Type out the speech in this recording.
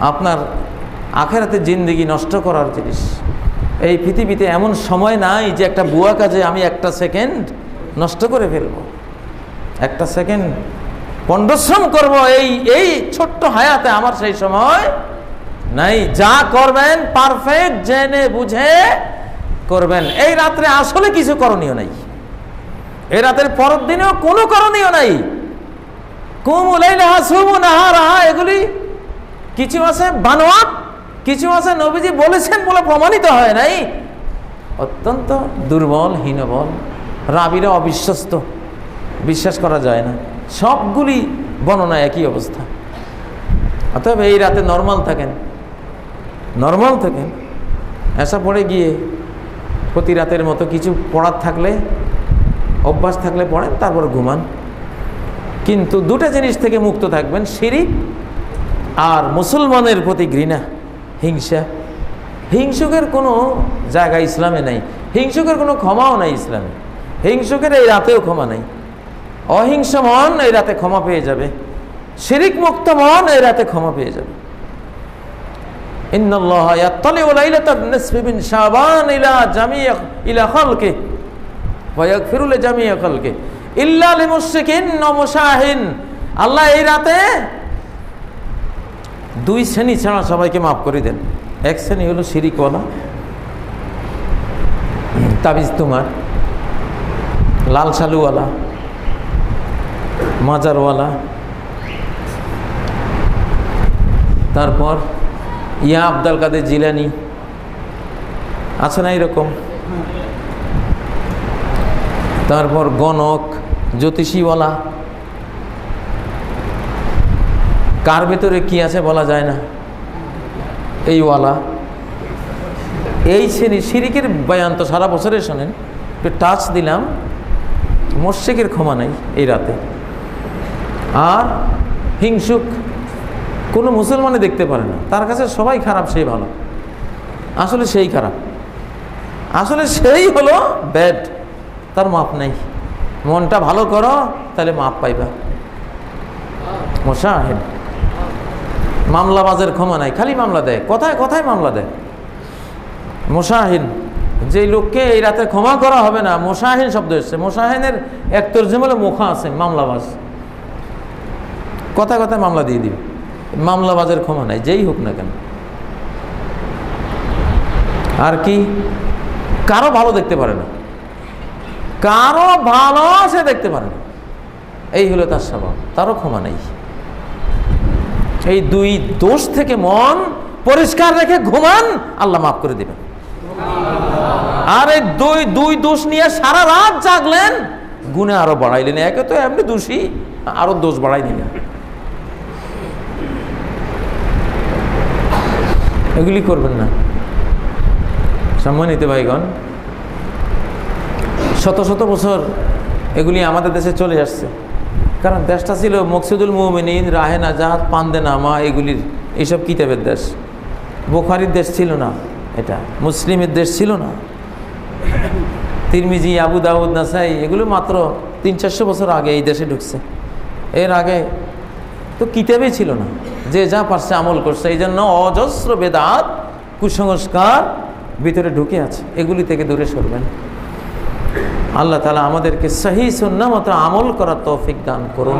আপনার আখেরাতে জিন্দিগি নষ্ট করার জিনিস। এই পৃথিবীতে এমন সময় নাই যে একটা বুয়া কাজে আমি একটা সেকেন্ড নষ্ট করে ফেলব। একটা সেকেন্ড পণ্ডশ্রম করব, এই এই ছোট্ট হায়াতে আমার সেই সময় নাই। যা করবেন পারফেক্ট জেনে বুঝে করবেন। এই রাত্রে আসলে কিছু করণীয় নাই। এই রাতের পরের দিনেও কোনো করণীয় নাই। এগুলি কিছু আছে বানোয়াট, কিছু আছে নবীজি বলেছেন বলে প্রমাণিত হয় নাই। অত্যন্ত দুর্বল, হীনবল, রাবিরা অবিশ্বস্ত, বিশ্বাস করা যায় না। সবগুলি বর্ণনা একই অবস্থা। অতএব এই রাতে নর্মাল থাকেন নর্মাল থাকেন। এসা পড়ে গিয়ে প্রতি রাতের মতো কিছু পড়ার থাকলে, অভ্যাস থাকলে পড়েন, তারপর ঘুমান। কিন্তু দুটো জিনিস থেকে মুক্ত থাকবেন, শিরিক আর মুসলমানের প্রতি ঘৃণা, হিংসা। হিংসুকের কোনো জায়গা ইসলামে নাই, হিংসুকের কোনো ক্ষমাও নাই ইসলামে। হিংসুকের এই রাতেও ক্ষমা নাই। অহিংস মন এই রাতে ক্ষমা পেয়ে যাবে। শিরিক মুক্ত মন এই রাতে ক্ষমা পেয়ে যাবে। আল্লাহ এই রাতে দুই শ্রেণি ছাড়া সবাইকে মাফ করে দেন। এক শ্রেণি হলো শিরিকওয়ালা তাবিজ তোমার, লাল সালুওয়ালা মাজারওয়ালা, তারপর ইয়া আবদাল কাদের জিলানি, আছে না এরকম? তারপর গণক, জ্যোতিষীওয়ালা কার ভেতরে কি আছে বলা যায় না। এই ওয়ালা এই শ্রেণি সিরিকের বয়ান তো সারা বছরে শোনেন। একটু টাচ দিলাম। মোর্শেকের ক্ষমা নেই এই রাতে। আর হিংসুক কোনো মুসলমানে দেখতে পারে না। তার কাছে সবাই খারাপ সেই ভালো। আসলে সেই খারাপ। আসলে সেই হলো ব্যাড তার মাপ নেই। মনটা ভালো করো, তাহলে মাপ পাইবা। মশা মোশাহেদ মামলাবাজের ক্ষমা নাই, খালি মামলা দেয়। কথায় কথায় মামলা দেয়। মোশাহিন যে লোককে এই রাতে ক্ষমা করা হবে না, মোশাহিন শব্দ এসছে। মোশাহিনের এক তর্জমলে মুখা আছে, মামলাবাজ। কথায় কথায় মামলা দিয়ে দিবে। মামলাবাজের ক্ষমা নাই, যেই হোক না কেন। আর কি? কারও ভালো দেখতে পারে না। কারও ভালো সে দেখতে পারে না। এই হলো তার স্বভাব, তারও ক্ষমা নেই। এই দুই দোষ থেকে মন পরিষ্কার রেখে ঘুমান, আল্লাহ মাফ করে দিবেন। আর এই দুই দুই দোষ নিয়ে সারা রাত জাগলেন, গুণে আরও বাড়াইলেন। একে তো এমনি দোষী, আরও দোষ বাড়াই দিলেন। এগুলি করবেন না। সম্মানিত ভাইগণ, শত শত বছর এগুলি আমাদের দেশে চলে আসছে। কারণ দেশটা ছিল মকসুদুল মুমিনিন, রাহে নাজাদ পান্দে নামা, এগুলির এইসব কিতাবের দেশ। বোখারির দেশ ছিল না এটা, মুসলিমের দেশ ছিল না। তিরমিজি, আবু দাউদ, নাসাই, এগুলো মাত্র তিন চারশো বছর আগে এই দেশে ঢুকছে। এর আগে তো কিতাবই ছিল না। যে যা পারছে আমল করছে এই জন্য অজস্র বেদাত, কুসংস্কার ভিতরে ঢুকে আছে। এগুলি থেকে দূরে সরবেন। আল্লাহ তালা আমাদেরকে সহি সুন্না মতো আমল করার তৌফিক দান করুন।